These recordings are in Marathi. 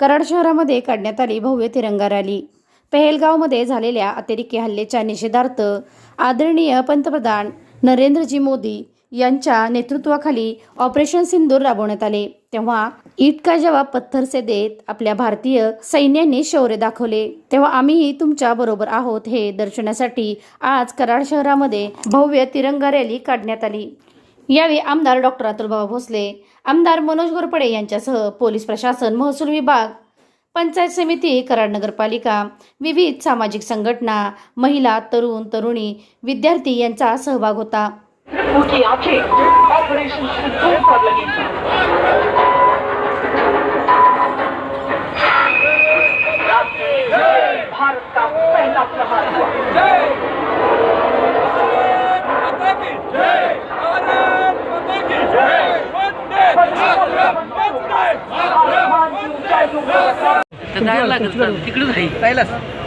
कराड शहरामध्ये काढण्यात आली भव्य तिरंगा रॅली. पहेलगावमध्ये झालेल्या अतिरेकी हल्ल्याच्या निषेधार्थ आदरणीय पंतप्रधान नरेंद्रजी मोदी यांच्या नेतृत्वाखाली ऑपरेशन सिंदूर राबवण्यात आले. तेव्हा ईट का जवाब पत्थर से देत आपल्या भारतीय सैन्याने शौर्य दाखवले. तेव्हा आम्हीही तुमच्या बरोबर आहोत हे दर्शवण्यासाठी आज कराड शहरामध्ये भव्य तिरंगा रॅली काढण्यात आली. यावेळी आमदार डॉक्टर अतुलबाबा भोसले आमदार मनोज घोरपडे यांच्यासह पोलीस प्रशासन महसूल विभाग पंचायत समिती कराड नगरपालिका विविध सामाजिक संघटना महिला तरुण तरुणी विद्यार्थी यांचा सहभाग होता.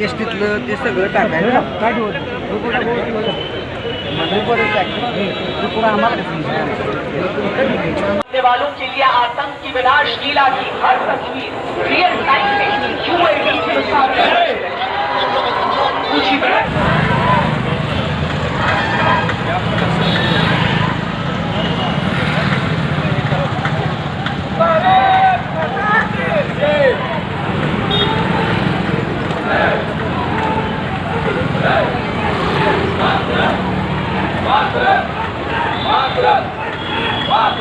एस टीतलं ते सगळं वालों के लिए आतंक की विनाश लीला की हर तस्वीर रियल टाइम में के साथ ऊंची बढ़ सौ से ज्यादा आतंकियों का सर्वनाश करता है सिंदूर केवल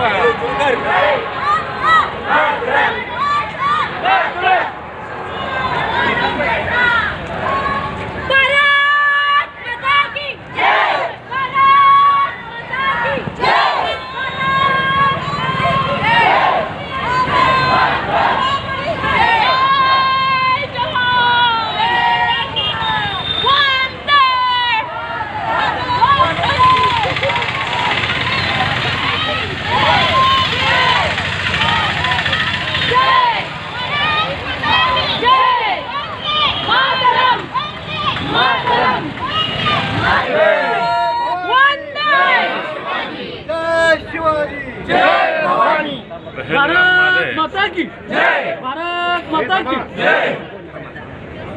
Atrás! Atrás!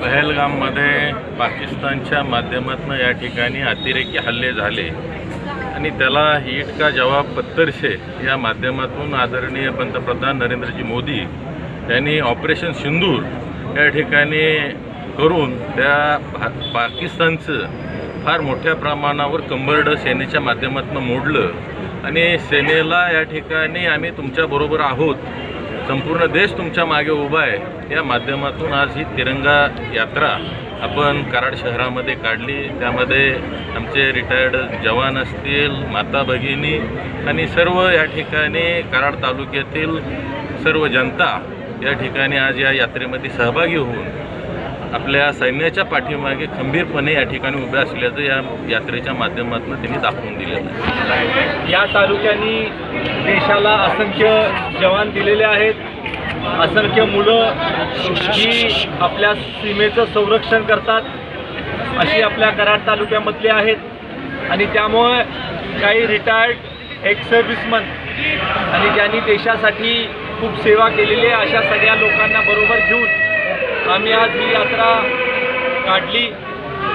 पहलगाममध्ये पाकिस्तानच्या माध्यमातून या ठिकाणी अतिरेकी हल्ले झाले. आणि त्याला ईट का जवाब पत्तरशे या माध्यमातून आदरणीय पंतप्रधान नरेंद्रजी मोदी यांनी ऑपरेशन सिंदूर या ठिकाणी करून त्या भा पाकिस्तानचं फार मोठ्या प्रमाणावर कंबरडं सेनेच्या माध्यमातून मोडलं. आणि सेनेला या ठिकाणी आम्ही तुमच्याबरोबर आहोत. संपूर्ण देश तुमच्या मागे उभा आहे. या माध्यमातून आज ही तिरंगा यात्रा आपण कराड शहरामध्ये काढली. त्यामध्ये आमचे रिटायर्ड जवान असतील माता भगिनी आणि सर्व या ठिकाणी कराड तालुक्यातील सर्व जनता या ठिकाणी आज या यात्रेमध्ये सहभागी होऊन आपल्या सैन्याच्या पाठीमागे खंबीरपणे या ठिकाणी उभे असल्याचं या यात्रेच्या माध्यमातून त्यांनी दाखवून दिलेलं आहे. या तालुक्यांनी देशाला असंख्य जवान दिलेले आहेत. असंख्य मुलं ही आपल्या सीमेचं संरक्षण करतात. अशी आपल्या कराड तालुक्यामधली आहेत. आणि त्यामुळे काही रिटायर्ड एक्स सर्व्हिसमन आणि ज्यांनी देशासाठी खूप सेवा केलेली आहे अशा सगळ्या लोकांना बरोबर घेऊन आम्ही आज ही यात्रा काढली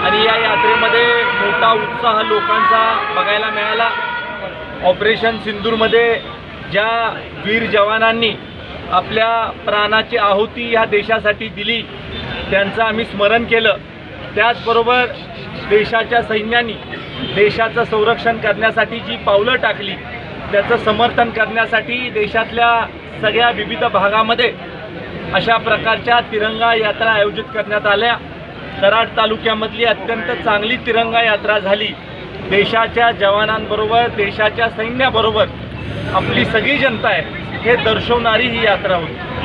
आणि या यात्रेमध्ये मोठा उत्साह लोकांचा बघायला मिळाला. ऑपरेशन सिंदूरमध्ये ज्या वीर जवानांनी आपल्या प्राणाची आहुती ह्या देशासाठी दिली त्यांचं आम्ही स्मरण केलं. त्याचबरोबर देशाच्या सैन्यानी देशाचं संरक्षण करण्यासाठी जी पावलं टाकली त्याचं समर्थन करण्यासाठी देशातल्या सगळ्या विविध भागामध्ये अशा प्रकारच्या तिरंगा यात्रा आयोजित करण्यात आल्या. कराड तालुक्यामधली अत्यंत चांगली तिरंगा यात्रा झाली. देशाच्या जवानांबरोबर देशाच्या सैन्याबरोबर आपली सगळी जनता आहे हे दर्शवणारी ही यात्रा होती.